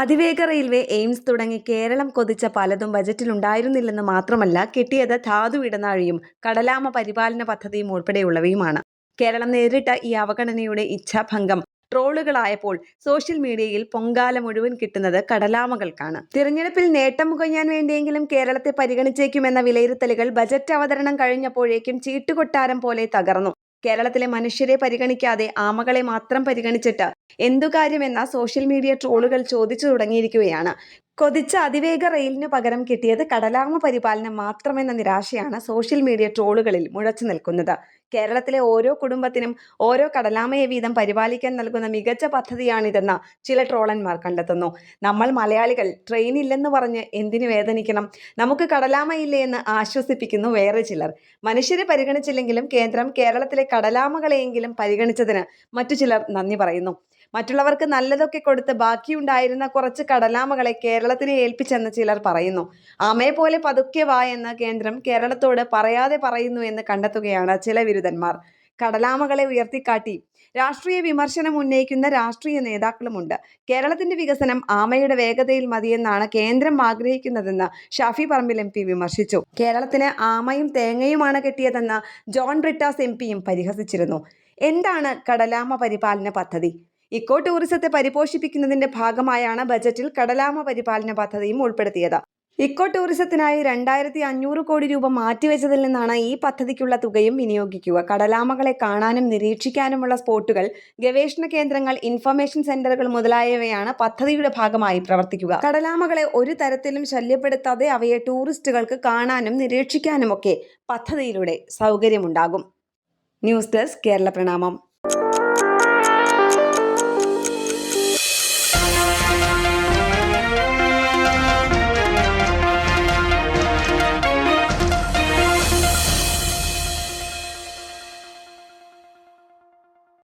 അതിവേഗ railway AIIMS തുടങ്ങി കേരളം കൊതിച്ച പലതും ബജറ്റിലുണ്ടായിരുന്നില്ലെന്ന് മാത്രമല്ല കിട്ടിയത് ധാതു ഇടനാഴിയും കടലാമ പരിപാലന പദ്ധതിയും ഉൾപ്പെടെയുള്ളവയുമാണ്. കേരളം നേരിട്ട ഈ അവഗണനയുടെ ഇച്ഛാഭംഗം ട്രോളുകളായപ്പോൾ സോഷ്യൽ മീഡിയയിൽ പൊങ്കാല മുഴുവൻ കിട്ടുന്നത് കടലാമകൾക്കാണ്. തിരഞ്ഞെടുപ്പിൽ നേട്ടം മുഖയ്യാൻ വേണ്ടിയെങ്കിലും കേരളത്തെ പരിഗണിച്ചേക്കുമെന്ന വിലയിരുത്തലുകൾ ബജറ്റ് അവതരണം കഴിഞ്ഞപ്പോഴേക്കും ചീട്ടുകൊട്ടാരം പോലെ തകർന്നു. കേരളത്തിലെ മനുഷ്യരെ പരിഗണിക്കാതെ ആമകളെ മാത്രം പരിഗണിച്ചിട്ട് എന്തു കാര്യമെന്ന സോഷ്യൽ മീഡിയ ട്രോളുകൾ ചോദിച്ചു തുടങ്ങിയിരിക്കുകയാണ്. കൊതിച്ച അതിവേഗ റെയിലിന് പകരം കിട്ടിയത് കടലാമ പരിപാലനം മാത്രമെന്ന നിരാശയാണ് സോഷ്യൽ മീഡിയ ട്രോളുകളിൽ മുഴച്ചു നിൽക്കുന്നത്. കേരളത്തിലെ ഓരോ കുടുംബത്തിനും ഓരോ കടലാമയെ വീതം പരിപാലിക്കാൻ നൽകുന്ന മികച്ച പദ്ധതിയാണിതെന്ന് ചില ട്രോളന്മാർ കണ്ടെത്തുന്നു. നമ്മൾ മലയാളികൾ ട്രെയിൻ ഇല്ലെന്ന് പറഞ്ഞ് എന്തിനു വേദനിക്കണം? നമുക്ക് കടലാമയില്ലേ എന്ന് ആശ്വസിപ്പിക്കുന്നു വേറെ ചിലർ. മനുഷ്യരെ പരിഗണിച്ചില്ലെങ്കിലും കേന്ദ്രം കേരളത്തിലെ കടലാമകളെയെങ്കിലും പരിഗണിച്ചതിന് മറ്റു ചിലർ നന്ദി പറയുന്നു. മറ്റുള്ളവർക്ക് നല്ലതൊക്കെ കൊടുത്ത് ബാക്കിയുണ്ടായിരുന്ന കുറച്ച് കടലാമകളെ കേരളത്തിന് ഏൽപ്പിച്ചെന്ന് ചിലർ പറയുന്നു. ആമയെ പോലെ പതുക്കെ വാ കേന്ദ്രം കേരളത്തോട് പറയാതെ പറയുന്നു എന്ന് കണ്ടെത്തുകയാണ് ചില വിരുദ്ധന്മാർ. കടലാമകളെ ഉയർത്തിക്കാട്ടി രാഷ്ട്രീയ വിമർശനം ഉന്നയിക്കുന്ന രാഷ്ട്രീയ നേതാക്കളുമുണ്ട്. കേരളത്തിന്റെ വികസനം ആമയുടെ വേഗതയിൽ മതിയെന്നാണ് കേന്ദ്രം ആഗ്രഹിക്കുന്നതെന്ന് ഷാഫി പറമ്പിൽ എം വിമർശിച്ചു. കേരളത്തിന് ആമയും തേങ്ങയുമാണ് കിട്ടിയതെന്ന് ജോൺ ബ്രിട്ടാസ് എം പിയും പരിഹസിച്ചിരുന്നു. എന്താണ് കടലാമ പരിപാലന പദ്ധതി? ഇക്കോ ടൂറിസത്തെ പരിപോഷിപ്പിക്കുന്നതിന്റെ ഭാഗമായാണ് ബജറ്റിൽ കടലാമ പരിപാലന പദ്ധതിയും ഉൾപ്പെടുത്തിയത്. ഇക്കോ ടൂറിസത്തിനായി രണ്ടായിരത്തി അഞ്ഞൂറ് കോടി രൂപ മാറ്റിവെച്ചതിൽ നിന്നാണ് ഈ പദ്ധതിക്കുള്ള തുകയും വിനിയോഗിക്കുക. കടലാമകളെ കാണാനും നിരീക്ഷിക്കാനുമുള്ള സ്പോട്ടുകൾ ഗവേഷണ കേന്ദ്രങ്ങൾ ഇൻഫർമേഷൻ സെന്ററുകൾ മുതലായവയാണ് പദ്ധതിയുടെ ഭാഗമായി പ്രവർത്തിക്കുക. കടലാമകളെ ഒരു തരത്തിലും ശല്യപ്പെടുത്താതെ അവയെ ടൂറിസ്റ്റുകൾക്ക് കാണാനും നിരീക്ഷിക്കാനുമൊക്കെ പദ്ധതിയിലൂടെ സൗകര്യമുണ്ടാകും. ന്യൂസ് ഡെസ്ക് കേരള പ്രണാമം.